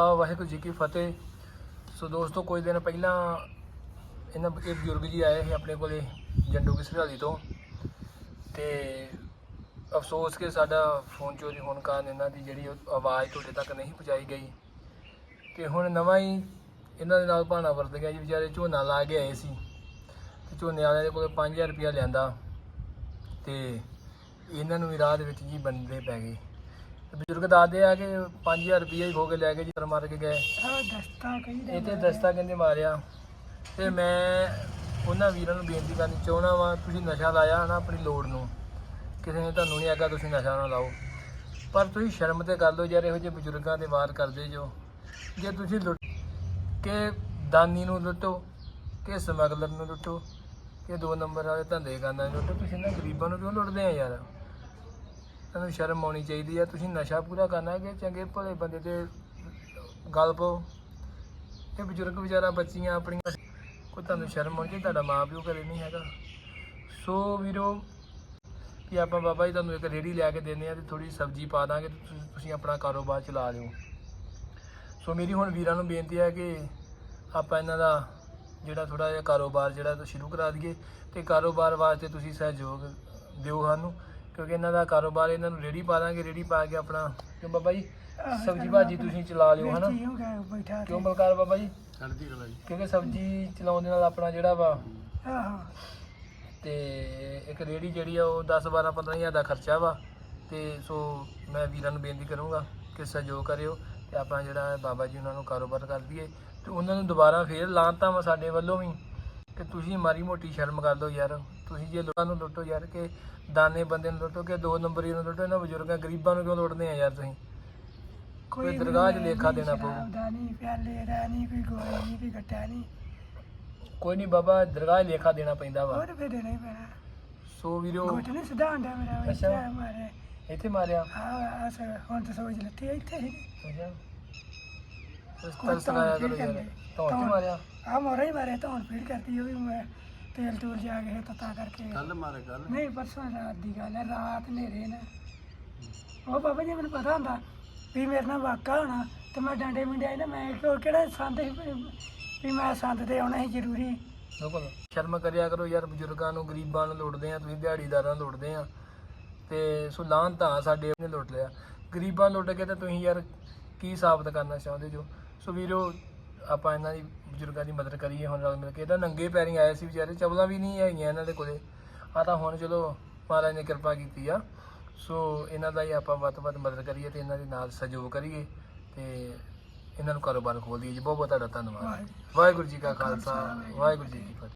ਵਾਹਿਗੁਰੂ ਜੀ ਕੀ ਫਤਿਹ। ਸੋ ਦੋਸਤੋ, ਕੁਝ ਦਿਨ ਪਹਿਲਾਂ ਇਹਨਾਂ ਇਹ ਬਜ਼ੁਰਗ ਜੀ ਆਏ ਸੀ ਆਪਣੇ ਕੋਲੇ ਜੰਡੂ ਕੀ ਸਰਾਲੀ ਤੋਂ। ਤੇ ਅਫਸੋਸ ਕਿ ਸਾਡਾ ਫੋਨ ਚੋਰੀ ਹੋਣ ਕਾਰਨ ਇਹਨਾਂ ਦੀ ਜਿਹੜੀ ਉਹ ਆਵਾਜ਼ ਤੁਹਾਡੇ ਤੱਕ ਨਹੀਂ ਪਹੁੰਚਾਈ ਗਈ। ਤੇ ਹੁਣ ਨਵਾਂ ਹੀ ਇਹਨਾਂ ਦੇ ਨਾਲ ਭਾਣਾ ਵਰਤ ਗਿਆ ਜੀ, ਵਿਚਾਰੇ ਝੋਨਾ ਲਾ ਕੇ ਆਏ ਸੀ। ਤੇ ਝੋਨੇ ਵਾਲਿਆਂ ਦੇ ਕੋਲ 5000 ਰੁਪਇਆ ਲਿਆਂਦਾ। ਤੇ ਇਹਨਾਂ ਨੂੰ ਵੀ ਰਾਹ ਦੇ ਵਿੱਚ ਜੀ ਬੰਦੇ ਪੈ ਗਏ। ਤੇ ਬਜ਼ੁਰਗ ਦੱਸਦੇ ਆ ਕਿ 5000 ਰੁਪਇਆ ਹੀ ਖੋ ਕੇ ਲੈ ਕੇ ਜੀ ਮਾਰ ਕੇ ਗਏ। ਆ ਦਸਤਾ ਕਹਿੰਦੇ ਇਹ ਤੇ ਦਸਤਾ ਕਹਿੰਦੇ ਮਾਰਿਆ। ਤੇ ਮੈਂ ਉਹਨਾਂ ਵੀਰਾਂ ਨੂੰ ਬੇਨਤੀ ਕਰਨੀ ਚਾਹਣਾ ਵਾਂ ਤੁਸੀਂ ਨਸ਼ਾ ਲਾਇਆ ਨਾ ਆਪਣੀ ਲੋੜ ਨੂੰ। ਕਿਸੇ ਨੇ ਤੁਹਾਨੂੰ ਨਹੀਂ ਆਗਾ ਤੁਸੀਂ ਨਸ਼ਾ ਨਾ ਲਾਓ। ਪਰ ਤੁਸੀਂ ਸ਼ਰਮ ਤੇ ਕਰ ਲਓ ਯਾਰ ਇਹੋ ਜਿਹੇ ਬਜ਼ੁਰਗਾਂ ਦੇ ਵਾਰ ਕਰਦੇ ਜੋ। ਜੇ ਤੁਸੀਂ ਲੁੱਟ ਕਿ ਦਾਨੀ ਨੂੰ ਲੁੱਟੋ ਕਿ ਸਮਗਲਰ ਨੂੰ ਲੁੱਟੋ ਕਿ ਦੋ ਨੰਬਰ ਵਾਲੇ ਧੰਦੇ ਕਰਨਾ ਨੂੰ ਲੁੱਟੋ ਤੁਸੀਂ ਇਹਨਾਂ ਗਰੀਬਾਂ ਨੂੰ ਕਿਉਂ ਲੁੱਟਦੇ ਆ ਯਾਰ? ਤੁਹਾਨੂੰ ਸ਼ਰਮ ਆਉਣੀ ਚਾਹੀਦੀ ਆ। ਤੁਸੀਂ ਨਸ਼ਾ ਪੂਰਾ ਕਰਨਾ ਕਿ ਚੰਗੇ ਭਲੇ ਬੰਦੇ ਤੇ ਗੱਲ ਪਾਓ। ਇਹ ਬਜ਼ੁਰਗ ਵਿਚਾਰਾ ਬੱਚੀਆਂ ਆਪਣੀਆਂ। ਕੋਈ ਤੁਹਾਨੂੰ ਸ਼ਰਮ ਆਉਣੀ ਚਾਹੀਦੀ, ਤੁਹਾਡਾ ਮਾਂ ਪਿਓ ਘਰੇ ਨਹੀਂ ਹੈਗਾ। ਸੋ ਵੀਰੋ ਕਿ ਆਪਾਂ ਬਾਬਾ ਜੀ ਤੁਹਾਨੂੰ ਇੱਕ ਰੇੜੀ ਲਿਆ ਕੇ ਦਿੰਦੇ ਆ ਤੇ ਥੋੜੀ ਸਬਜ਼ੀ ਪਾ ਦਾਂਗੇ ਤੇ ਤੁਸੀਂ- ਆਪਣਾ ਕਾਰੋਬਾਰ ਚਲਾ ਲਿਓ। ਸੋ ਮੇਰੀ ਹੁਣ ਵੀਰਾਂ ਨੂੰ ਬੇਨਤੀ ਹੈ ਕਿ ਆਪਾਂ ਇਹਨਾਂ ਦਾ ਜਿਹੜਾ ਥੋੜਾ ਜਿਹਾ ਕਾਰੋਬਾਰ ਜਿਹੜਾ ਸ਼ੁਰੂ ਕਰਾ ਦਈਏ ਤੇ ਕਾਰੋਬਾਰ ਵਾਸਤੇ ਤੁਸੀਂ ਸਹਿਯੋਗ ਦਿਓ ਸਾਨੂੰ। ਕਿਉਂਕਿ ਇਹਨਾਂ ਦਾ ਕਾਰੋਬਾਰ ਇਹਨਾਂ ਨੂੰ ਰੇੜੀ ਪਾ ਦਾਂਗੇ ਰੇੜੀ ਪਾ ਕੇ ਆਪਣਾ ਕਿਉਂ ਬਾਬਾ ਜੀ? ਸਬਜ਼ੀ ਭਾਜੀ ਤੁਸੀਂ ਚਲਾ ਲਿਓ ਹਨਾ? ਕੀ ਹੋ ਗਿਆ ਬੈਠਾ ਕਿਉਂ ਬਲਕਾਰ ਬਾਬਾ ਜੀ? ਚੜ੍ਹਦੀ ਕਲਾ ਜੀ। ਕਿਉਂਕਿ ਸਬਜ਼ੀ ਚਲਾਉਣ ਦੇ ਨਾਲ ਆਪਣਾ ਜਿਹੜਾ ਵਾ ਆਹੋ। ਤੇ ਇੱਕ ਰੇੜੀ ਜਿਹੜੀ ਆ ਉਹ 10 12 15 ਹਜ਼ਾਰ ਦਾ ਖਰਚਾ ਵਾ। ਤੇ ਸੋ ਮੈਂ ਵੀਰਾਂ ਨੂੰ ਬੇਨਤੀ ਕਰੂੰਗਾ ਕਿ ਸਹਿਯੋਗ ਕਰਿਓ ਤੇ ਆਪਾਂ ਜਿਹੜਾ ਬਾਬਾ ਜੀ ਉਹਨਾਂ ਨੂੰ ਕਾਰੋਬਾਰ ਕਰ ਦਈਏ ਤੇ ਉਹਨਾਂ ਨੂੰ ਦੁਬਾਰਾ ਫੇਰ ਲਾਂਤਾ ਵਾ ਸਾਡੇ ਵੱਲੋਂ ਵੀ। ਕਿ ਤੁਸੀਂ ਮਾਰੀ ਮੋਟੀ ਸ਼ਰਮ ਕਰ ਲਓ ਯਾਰ। ਤੁਸੀਂ ਜੇ ਲੋਕਾਂ ਨੂੰ ਲੁੱਟੋ ਯਾਰ ਕਿ ਦਾਨੇ ਬੰਦੇ ਨੂੰ ਲੁੱਟੋ ਕਿ ਦੋ ਨੰਬਰੀ ਨੂੰ ਲੁੱਟੋ ਇਹਨਾਂ ਬਜ਼ੁਰਗਾਂ ਗਰੀਬਾਂ ਨੂੰ ਕਿਉਂ ਲੁੱਟਦੇ ਆ ਯਾਰ ਤੁਸੀਂ? ਕੋਈ ਦਰਗਾਹ 'ਚ ਲੇਖਾ ਦੇਣਾ ਪਊ। ਦਾ ਨਹੀਂ ਪਿਆਲੇ ਦਾ ਨਹੀਂ ਕੋਈ ਗੋਲੀ ਨਹੀਂ ਕੋਈ ਗੱਟਾ ਨਹੀਂ। ਕੋਈ ਨਹੀਂ ਬਾਬਾ ਦਰਗਾਹ 'ਚ ਲੇਖਾ ਦੇਣਾ ਪੈਂਦਾ ਵਾ। ਹੋਰ ਫੇਰ ਦੇਣਾ ਹੀ ਪੈਣਾ। ਸੋ ਵੀਰੋ। ਗੋਟ ਨਹੀਂ ਸਿੱਧਾ ਆਂਦਾ ਮੇਰਾ ਅੱਛਾ। ਬੱਚਾ ਮਾਰੇ। ਇੱਥੇ ਮਾਰਿਆ। ਆ ਆ ਸਰ ਹੁਣ ਤਾਂ ਸੋਚ ਲੱਤੀ ਇੱਥੇ। ਹੀ ਅੱਛਾ। ਇਸ ਤਰ੍ਹਾਂ ਸਰਾਇਆ ਧੌਣ ਕਰੋ ਯਾਰ। ਧੌਣ ਤੇ ਮਾਰਿਆ। ਆ ਮੋਰਾ ਹੀ ਮਾਰੇ ਤਾਂ ਹੁਣ ਫੀਡ ਕਰਦੀ ਉਹ ਵੀ ਮੈਂ। ਤੇਲ ਤੂਲ ਜਾ ਕੇ ਤਾਂ ਤਾਂ ਕਰਕੇ ਕੱਲ ਮਾਰੇ ਕੱਲ ਨਹੀਂ ਪਰਸੋਂ ਰਾਤ ਦੀ ਗੱਲ ਹੈ ਰਾਤ ਹਨੇਰੇ ਨੇ। ਉਹ ਬਾਬਾ ਜੀ ਮੈਨੂੰ ਪਤਾ ਹੁੰਦਾ ਵੀ ਮੇਰੇ ਨਾਲ ਵਾਕਾ ਹੋਣਾ ਤੇ ਮੈਂ ਡਾਂਡੇ ਮਿੰਡਿਆ ਨਾ ਮੈਂ ਕਿਉਂ ਕਿਹੜਾ ਸੰਦ ਸੀ ਵੀ- ਮੈਂ ਸੰਦ ਤੇ ਆਉਣਾ ਸੀ ਜ਼ਰੂਰੀ। ਬਿਲਕੁਲ। ਸ਼ਰਮ ਕਰਿਆ ਕਰੋ ਯਾਰ ਬਜ਼ੁਰਗਾਂ ਨੂੰ ਗਰੀਬਾਂ ਨੂੰ ਲੁੱਟਦੇ ਆ ਤੁਸੀਂ ਦਿਹਾੜੀਦਾਰਾਂ ਨੂੰ ਲੁੱਟਦੇ ਆ। ਤੇ ਸੋ ਲਾਹਨ ਤਾਂ ਸਾਡੇ ਨੇ ਲੁੱਟ ਲਿਆ। ਗਰੀਬਾਂ ਲੁੱਟ ਕੇ ਤੇ ਤੁਸੀਂ ਯਾਰ ਕੀ ਸਾਬਤ ਕਰਨਾ ਚਾਹੁੰਦੇ ਜੋ? ਸੋ ਵੀਰੋ ਆਪਾਂ ਇਹਨਾਂ ਦੀ ਬਜ਼ੁਰਗਾਂ ਦੀ ਮਦਦ ਕਰੀਏ ਹੁਣ ਰਲ ਮਿਲ ਕੇ। ਇਹਦਾ ਨੰਗੇ ਪੈਰੀਂ ਆਏ ਸੀ ਵਿਚਾਰੇ ਚਪਲਾਂ ਵੀ ਨਹੀਂ ਹੈਗੀਆਂ ਇਹਨਾਂ ਦੇ ਕੋਲੇ। ਆ ਤਾਂ ਹੁਣ ਚਲੋ ਮਹਾਰਾਜ ਨੇ ਕਿਰਪਾ ਕੀਤੀ ਆ। ਸੋ ਇਹਨਾਂ ਦਾ ਹੀ ਆਪਾਂ ਵੱਧ ਤੋਂ ਵੱਧ ਮਦਦ ਕਰੀਏ ਤੇ ਇਹਨਾਂ ਦੇ ਨਾਲ ਸਹਿਯੋਗ ਕਰੀਏ ਤੇ ਇਹਨਾਂ ਨੂੰ ਕਾਰੋਬਾਰ ਖੋਲ ਦਈਏ ਜੀ। ਬਹੁਤ ਬਹੁਤ ਤੁਹਾਡਾ ਧੰਨਵਾਦ। ਵਾਹਿਗੁਰੂ ਜੀ ਕਾ ਖਾਲਸਾ। ਵਾਹਿਗੁਰੂ ਜੀ ਕੀ ਫਤਿਹ।